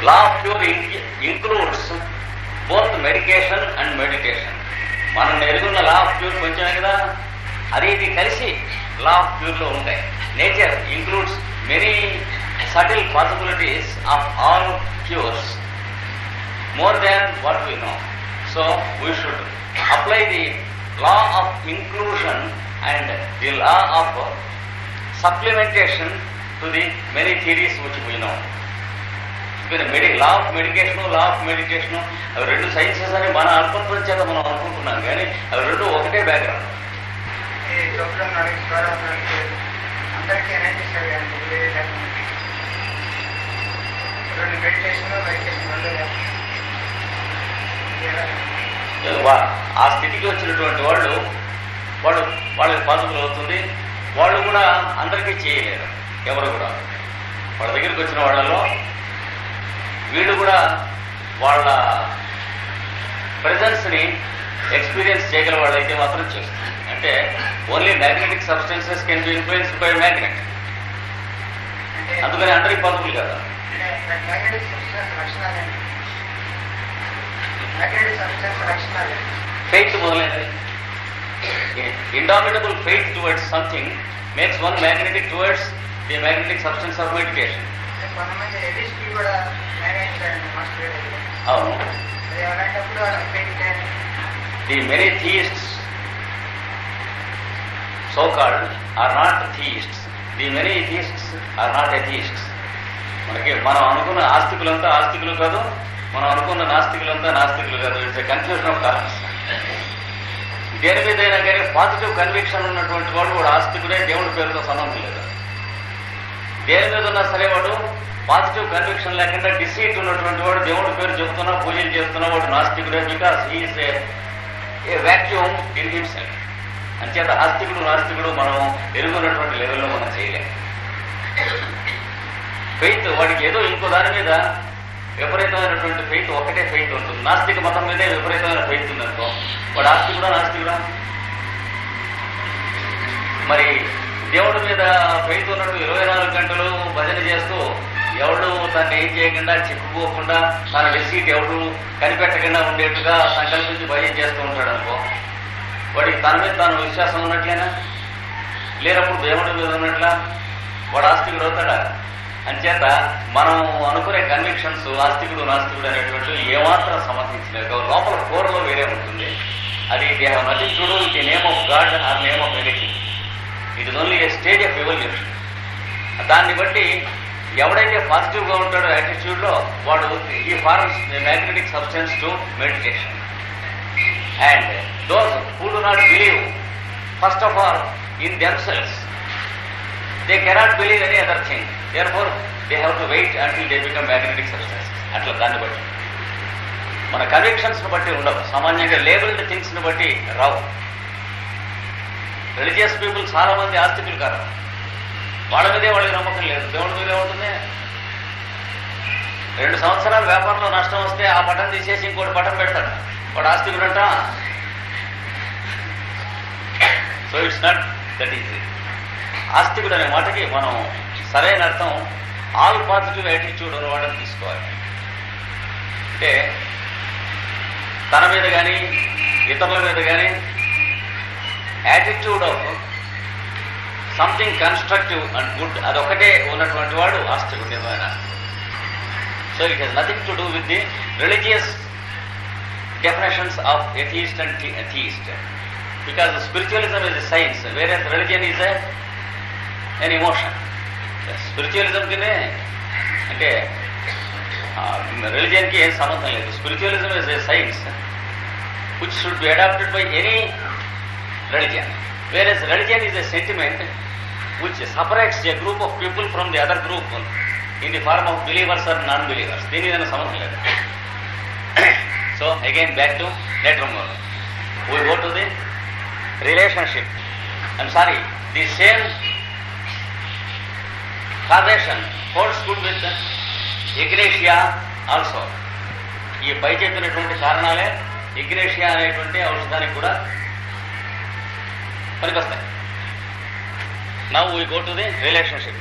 Cloth pure includes both medication and medication మనం నెలకొన్న law of pure కొంచెమే కదా? అది ఇది కలిసి లా ఆఫ్ ప్యూర్లో ఉంటాయి. Nature includes many subtle possibilities of all cures more than what we know so we should apply the law of inclusion and the law of supplementation to the many theories వచ్చిపోయినాం know. Medi law of medication law of meditation అవి రెండు sciences అని మన అల్పత్వం చేత మనం అనుకుంటున్నాం కానీ అవి రెండు ఒకటే బ్యాక్గ్రౌండ్ ఆ స్థితికి వచ్చినటువంటి వాళ్ళు వాళ్ళు వాళ్ళకి పాజిబుల్ అవుతుంది. వాళ్ళు కూడా అందరికీ చేయలేరు ఎవరు కూడా. వాళ్ళ దగ్గరికి వచ్చిన వాళ్ళలో వీళ్ళు కూడా వాళ్ళ presence-ని ఎక్స్పీరియన్స్ చేయగల వాళ్ళైతే మాత్రం చేస్తుంది అంటే only magnetic substances can be influence by magnet అందుకని అందరికి పాసిబుల్ కదా. Faith మొదలైనది indomitable faith towards something makes one magnetic towards the magnetic substance of meditation అవును. The many theists so called are not theists the many theists are not atheists మనకి మనం అనుకున్న ఆస్తికులంతా ఆస్తికులు కాదు మనం అనుకున్న నాస్తికులంతా నాస్తికులు కాదు. ఇట్స్ కన్ఫ్యూజన్ ఆఫ్ టర్మ్స్ దేని మీదైనా కానీ పాజిటివ్ కన్విక్షన్ ఉన్నటువంటి వాడు వాడు ఆస్తికుడే దేవుడి పేరుతో సంబంధం లేదు. దేని మీద ఉన్నా సరే వాడు పాజిటివ్ కన్విక్షన్ లేకుండా డిసీట్ ఉన్నటువంటి వాడు దేవుడి పేరు చెబుతున్నా పూజలు చేస్తున్నా వాడు నాస్తికుడే because he's a vacuum in himself. అంచేత ఆస్తికుడు నాస్తికుడు మనం ఎరుగున్నటువంటి లెవెల్లో మనం చేయలేం. ఫెయిత్ వాడికి ఏదో ఇంకో దాని మీద విపరీతమైనటువంటి ఫెయిత్ ఒకటే ఫెయిత్ ఉంటుంది. నాస్తిక మతం మీదే విపరీతమైన ఫెయిత్ ఉందనుకో వాడు ఆస్తికుడా నాస్తికుడా? మరి దేవుడి మీద ఫెయిత్ ఉన్నట్టు ఇరవై నాలుగు గంటలు భజన చేస్తూ ఎవడు తను ఏం చేయకుండా చిక్కుకోకుండా తన రిసీట్ ఎవడు కనిపెట్టకుండా ఉండేట్టుగా సంకల్పించి భయం చేస్తూ ఉంటాడు అనుకో. వాడికి తన మీద తాను విశ్వాసం ఉన్నట్లేనా? లేనప్పుడు దేవుడి మీద ఉన్నట్లా? వాడు ఆస్తికుడు అవుతాడా? అంచేత మనం అనుకునే కన్విక్షన్స్ ఆస్తికుడు నాస్తికుడు అనేటువంటి ఏమాత్రం సమర్థించలేదు. లోపల కూరలో వేరే ఉంటుంది. అది దే హ్యావ్ చూడు ఇది name of God or name of anything. It is only a stage of evolution దాన్ని బట్టి ఎవడైతే పాజిటివ్గా ఉంటాడో యాటిట్యూడ్లో వాడు ఈ forms magnetic substance to meditation and those who do not believe first of all in themselves they cannot believe any other thing therefore they have to wait until they become magnetic substance అట్లా దాన్ని బట్టి. మన convictions బట్టి ఉండవు. సామాన్యంగా labelled థింగ్స్ని బట్టి రావు. Religious people చాలా మంది ఆస్తికులు కాదు. వాళ్ళ మీదే వాళ్ళకి నమ్మకం లేదు. దేవుడి మీదే ఉంటుంది. రెండు సంవత్సరాలు వ్యాపారంలో నష్టం వస్తే ఆ పటం తీసేసి ఇంకోటి పటం పెడతాడు. వాడు ఆస్తికుడంట so it's not that easy ఆస్తికుడు అనే మాటకి మనం సరైన అర్థం ఆల్ పాజిటివ్ యాటిట్యూడ్ ఉన్నవాడని తీసుకోవాలి. అంటే తన మీద కానీ ఇతరుల మీద కానీ attitude of something constructive and good అదొకటే ఉన్నటువంటి వాడు ఆస్తికుడు నిజమైన so it has nothing to do with the religious definitions of atheist and the- because spiritualism is a science వేరే religion is an emotion spiritualism కినే అంటే రిలీజియన్కి ఏం సంబంధం లేదు. Spiritualism is a science which should be adapted by any religion whereas religion is a sentiment which separates a group of people from the other group in the form of believers or non believers దీని ఏదైనా సంబంధం లేదు? So again back to letter more we go to the relationship I'm sorry the same causation holds good with Ignatia also ఈ పై చెప్పినటువంటి కారణాలే Ignatia అనేటువంటి ఔషధానికి కూడా పనికొస్తాయి now we go to the relationship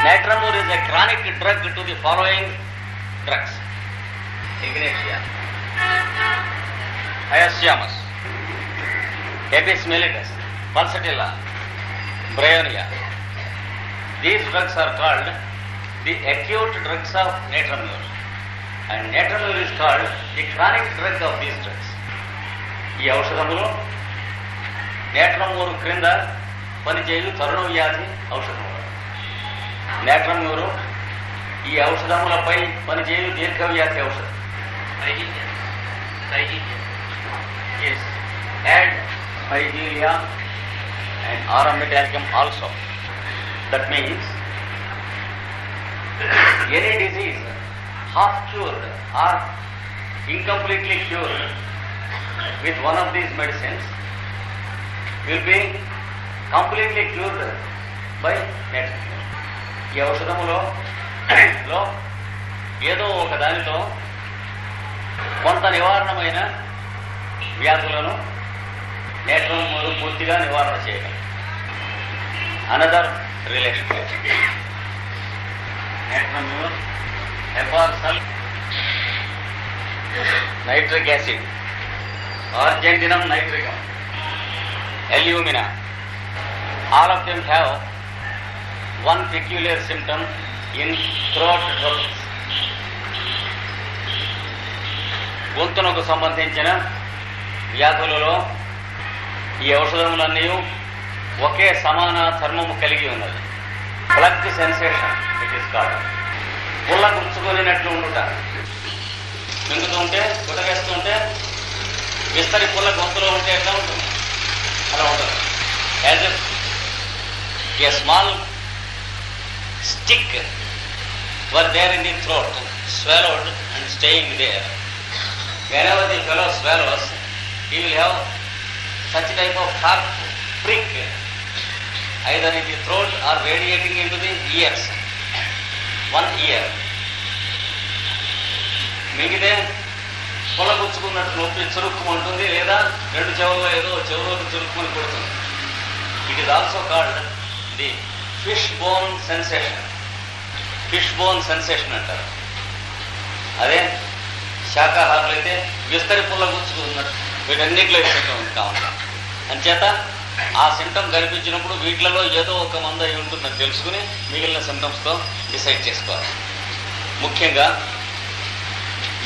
Natramur is a chronic drug to the following drugs. Ignatia, Hyoscyamus, Apis mellitus, Pulsatilla, Bryonia. These drugs are called the acute drugs of Natramur. And Natramur is called the chronic drug of these drugs. ఈ ఔషధములు నేట్రమూరు క్రింద పనిచేయు తరుణ వ్యాధి ఔషధములు నేట్రమూరు ఈ ఔషధములపై పనిచేయు దీర్ఘవ్యాధి ఔషధం Yes. And Hygelia and Aromaticum also. That means any disease half cured or incompletely cured with one of these medicines will be completely cured by nature. ఈ ఔషధములో లో ఏదో ఒక దానితో కొంత నివారణమైన వ్యాధులను నేత్రములు పూర్తిగా నివారణ చేయగలరు అనదర్ రిలేషన్ నేత్రములు hepar sulph nitric acid. argentinum నైట్రికం. Alumina. All of them have one peculiar symptom in throat troubles. గొంతునకు సంబంధించిన వ్యాధులలో ఈ ఔషధములన్నీ ఒకే సమాన ధర్మము కలిగి ఉన్నది plug sensation it is called పుల్ల గుచ్చుకొనినట్లు ఉండుట మింగుతూ ఉంటే గుటవేస్తుంటే విస్తరి పుల్ల గొంతులో ఉంటే ఎట్లా ఉంటుంది around us, as if a small stick were there in the throat, swallowed and staying there. Whenever the fellow swallows, he will have such type of sharp prick, either in the throat or radiating into the ears, one ear. Maybe then పొలగుచ్చుకున్నట్టు నొప్పి చురుక్కుమంటుంది లేదా రెండు చెవుల్లో ఏదో చెవులోకి చురుక్కుని కొడుతుంది. It is also called the fish bone sensation fish bone sensation అంటారు. అదే శాకాహారులు అయితే విస్తరి పుల్ల గుచ్చుకున్నట్టు వీటన్నిటిలో సిమ్టమ్ కావాలి అంచేత ఆ సిమ్టమ్ కనిపించినప్పుడు వీటిలలో ఏదో ఒక మంద అయి ఉంటుందని తెలుసుకుని మిగిలిన సిమ్టమ్స్తో డిసైడ్ చేసుకోవాలి. ముఖ్యంగా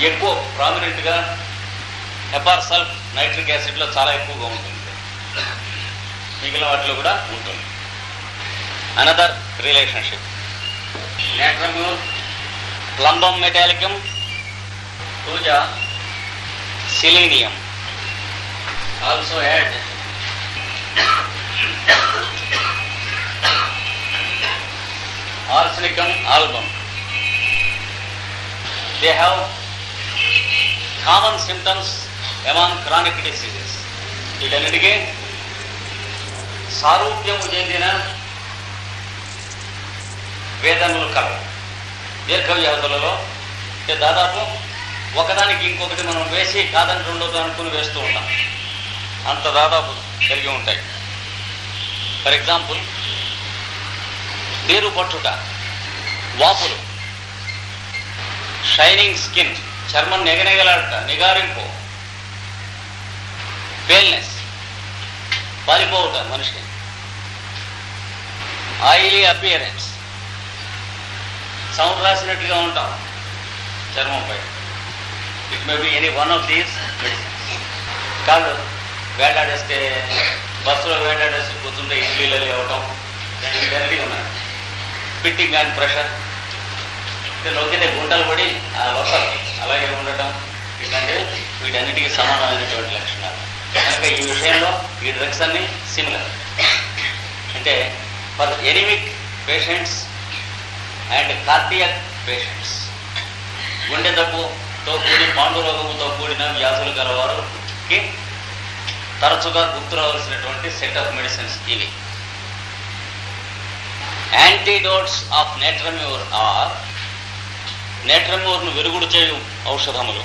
ఎక్కువ ప్రామినెంట్గా హెపార్సల్ఫ్ నైట్రిక్ యాసిడ్లో చాలా ఎక్కువగా ఉంటుంది. మిగిలిన వాటిలో కూడా ఉంటుంది. అనదర్ రిలేషన్షిప్ నేట్రమ్యూర్ ప్లంబం మెటాలికం పూజా selenium. Also add. Arsenicum album. They have common symptoms among chronic diseases వీటన్నిటికీ సారూప్యము చెందిన వేదనలు కలవు దీర్ఘ వ్యవధులలో దాదాపు ఒకదానికి ఇంకొకటి మనం వేసి కాదని రెండోది అనుకుని వేస్తూ ఉంటాం. అంత దాదాపు కలిగి ఉంటాయి. ఫర్ ఎగ్జాంపుల్ నీరు పట్టుట వాపులు షైనింగ్ స్కిన్ చర్మం నెగనెగలాడట నిగారింపు. పేల్నెస్ పాలిపోవుట మనిషి. ఆయిలీ అపియరెన్స్ సౌండ్ రాసినట్టుగా ఉంటాం చర్మంపై it may be any one of these కాదు వేటాడేస్తే బస్సులో వేటాడేసి కూర్చుంటే ఇడ్లీలు ఇవ్వటం ఇవన్నీ ఉన్నాయి ఫిట్టింగ్ అండ్ ప్రెషర్ నొక్కితే గుంటలు పడి ఆ వస్తారు అలాగే ఉండటం ఇట్లాంటివి వీటన్నిటికీ సమానమైనటువంటి లక్షణాలు కనుక ఈ విషయంలో ఈ డ్రగ్స్ అన్ని సిమిలర్ అంటే for anaemic patients and cardiac patients గుండె జబ్బుతో కూడి పాండురోగముతో కూడిన వ్యాధులు గలవారుకి తరచుగా గుర్తురావలసినటువంటి సెట్ ఆఫ్ మెడిసిన్స్ ఇవి. యాంటీడోట్స్ ఆఫ్ నేట్రమ్యూర్ ఆర్ నేట్రమ్యూర్ను వెరుగుడు చేయు ఔషధములు.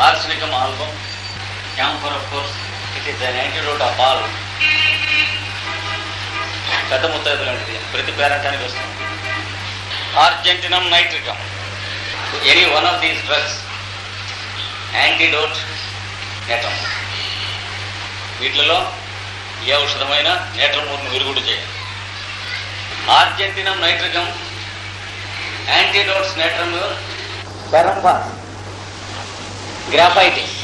Arsenicum album camphor of course it is an antidote of all పెద్ద ముత్తైదు లాంటిది ప్రతి పేరంటానికి వస్తుంది. Argentinum nitricum any one of these drugs antidote natrum వీటిలో ఏ ఔషధమైన నేత్రమూర్ను విరుగుడు చేయాలి? Argentinum nitricum antidotes natrum mur పెరంబాస్ graphites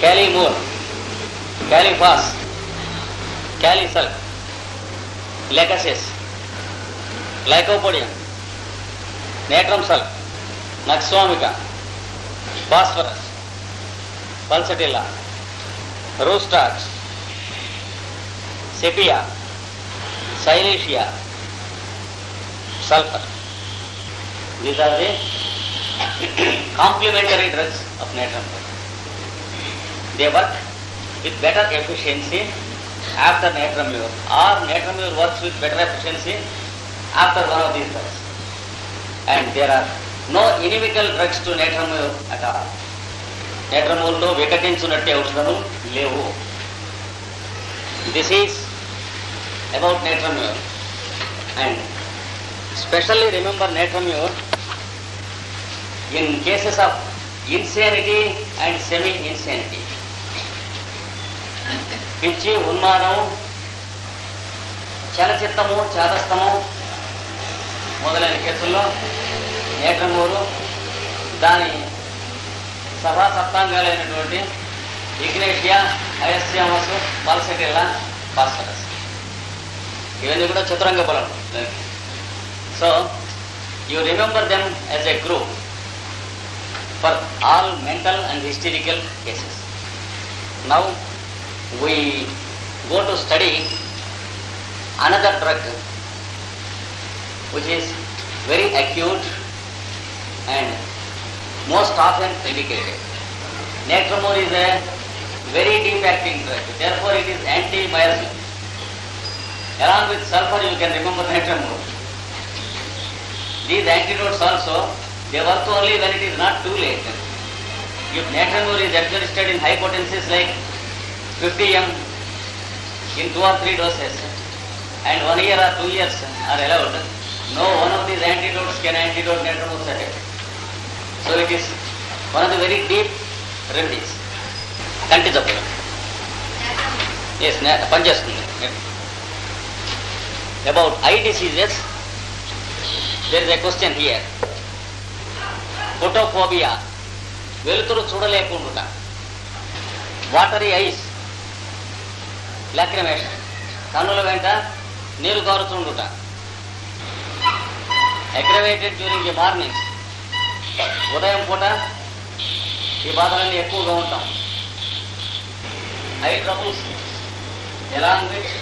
kali mur kali phos kali sul lachesis lycopodium natrum sul nux vomica phosphorus pulsatilla rhus tox sepia silicea sulphur these are they complementary drugs of natrum they work with better efficiency after natramure or natramure works with better efficiency after one of these drugs. And there are no inimical drugs to natramure at all. నేట్రమూర్లో వికటించున్నట్టే ఔషధము లేవు this is about natrum mur and specially remember natrum mur in cases of insanity and semi insanity పిచ్చి ఉన్మాదం చలచిత్తము చాదస్తము మొదలైన కేసుల్లో నేట్రమూరు దాని సభా సప్తాంగాలైనటువంటి ఇగ్నేషియా అయస్యామస్ పల్సటిల్లా ఫాస్ఫరస్ ఇవన్నీ కూడా చతురంగ బలం. So you remember them as a group for all mental and hysterical cases now we go to study another drug which is very acute and most often indicated. Necromore is a very deep acting drug, therefore it is anti-myasmic. Along with sulfur you can remember necromore. These antidotes also, they work only when it is not too late. If necromore is administered in high potencies like 50 m in two or three doses and one year or two years are allowed, no one of these antidotes can antidote netramose attack. So it is one of the very deep remedies. కంటి జబ్బులు yes పనిచేస్తుంది about eye diseases there is a question here photophobia వెలుతురు చూడలేకుండా watery ice లక్రమేష కన్నుల వెంట నీరు కారుతుండుట aggravated during the mornings ఉదయం పూట ఈ బాధలన్నీ ఎక్కువగా ఉంటాం. Eye troubles along with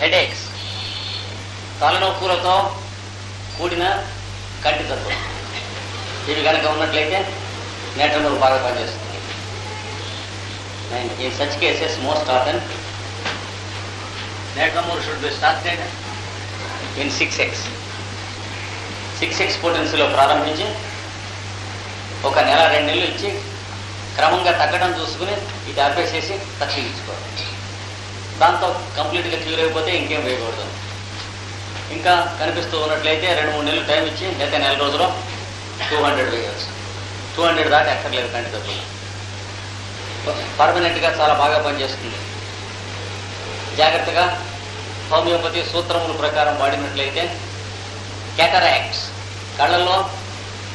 headaches తలనొప్పులతో కూడిన కంటి తత్వం ఇవి కనుక ఉన్నట్లయితే నేత్రములు బాగా పనిచేస్తుంది. And in such cases most often natrum mur should be started in six x six x పొటెన్సీలో ప్రారంభించి ఒక నెల రెండు నెలలు ఇచ్చి క్రమంగా తగ్గడం చూసుకుని ఇది ఆపేసేసి తక్షించుకోవాలి దాంతో కంప్లీట్గా క్యూర్ అయిపోతే ఇంకేం వేయకూడదు. ఇంకా కనిపిస్తూ ఉన్నట్లయితే రెండు మూడు నెలలు టైం ఇచ్చి లేదా నెల రోజులో టూ హండ్రెడ్ వేయవచ్చు. టూ హండ్రెడ్ దాకా ఎక్కర్లేదు కంటి డబ్బులు పర్మనెంట్గా చాలా బాగా పనిచేస్తుంది. జాగ్రత్తగా హోమియోపతి సూత్రముల ప్రకారం వాడినట్లయితే క్యాటరాక్ట్స్ కళ్ళల్లో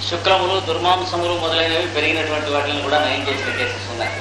శుక్రములు దుర్మాంసములు మొదలైనవి పెరిగినటువంటి వాటిని కూడా నయం చేసిన కేసెస్ ఉన్నాయి.